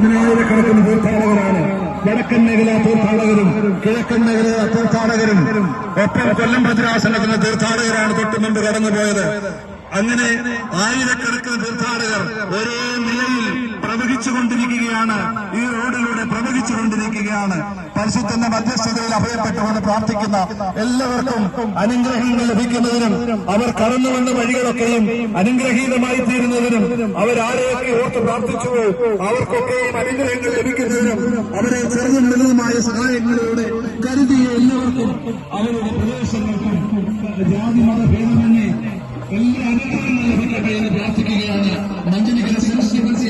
പതിനായിരക്കണക്കിന് തീർത്ഥാടകരാണ്. വടക്കൻ മേഖല തീർത്ഥാടകരും കിഴക്കൻ മേഖല തീർത്ഥാടകരും ഒപ്പം കൊല്ലം ഭദ്രാസനത്തിന് തീർത്ഥാടകരാണ് തൊട്ടു മുമ്പ് കടന്നുപോയത്. അങ്ങനെ ആയിരക്കണക്കിന് തീർത്ഥാടകർ ഒരേ നിലയിൽ പ്രവഹിച്ചുകൊണ്ടിരിക്കുകയാണ്. ഈ റോഡിലൂടെ പ്രവഹിച്ചുകൊണ്ടിരിക്കുകയാണ്. പരിശുദ്ധന്റെ മധ്യസ്ഥതയിൽ അഭയപ്പെട്ടുകൊണ്ട് പ്രാർത്ഥിക്കുന്ന എല്ലാവർക്കും അനുഗ്രഹങ്ങൾ ലഭിക്കുന്നതിനും അവർ കടന്നു വന്ന വഴികളൊക്കെയും അനുഗ്രഹീതമായി തീരുന്നതിനും അവരാരെയൊക്കെ ഓർത്ത് പ്രാർത്ഥിച്ചുവോ അവർക്കൊക്കെയും അനുഗ്രഹങ്ങൾ ലഭിക്കുന്നതിനും അവരെ ചെറുതും വലുതുമായ സഹായങ്ങളിലൂടെ കരുതിയ എല്ലാവർക്കും അവരുടെ പ്രദേശങ്ങൾക്കും ജാതി മത ഭേദമന്യേ എല്ലാ അനുഗ്രഹങ്ങളും ലഭിക്കട്ടെ എന്ന് പ്രാർത്ഥിക്കുകയാണ്. മഞ്ചനിക്കര സെന്റ് സ്റ്റീഫൻസ്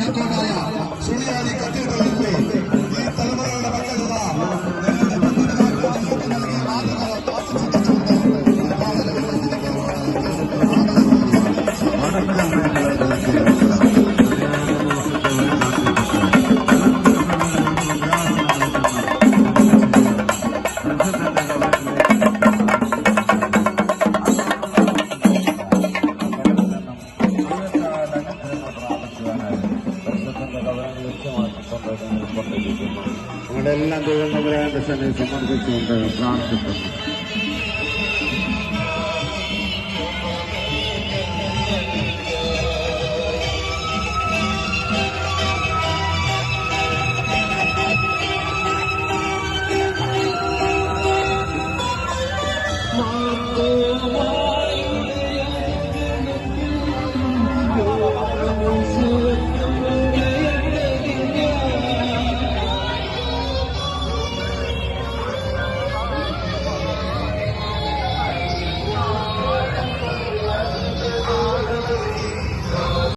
ഞങ്ങളുടെ എല്ലാം ദൈവം നഗരാന്റെ സന്നിധി സമർപ്പിച്ചുകൊണ്ട് പ്രാർത്ഥിക്കുന്നു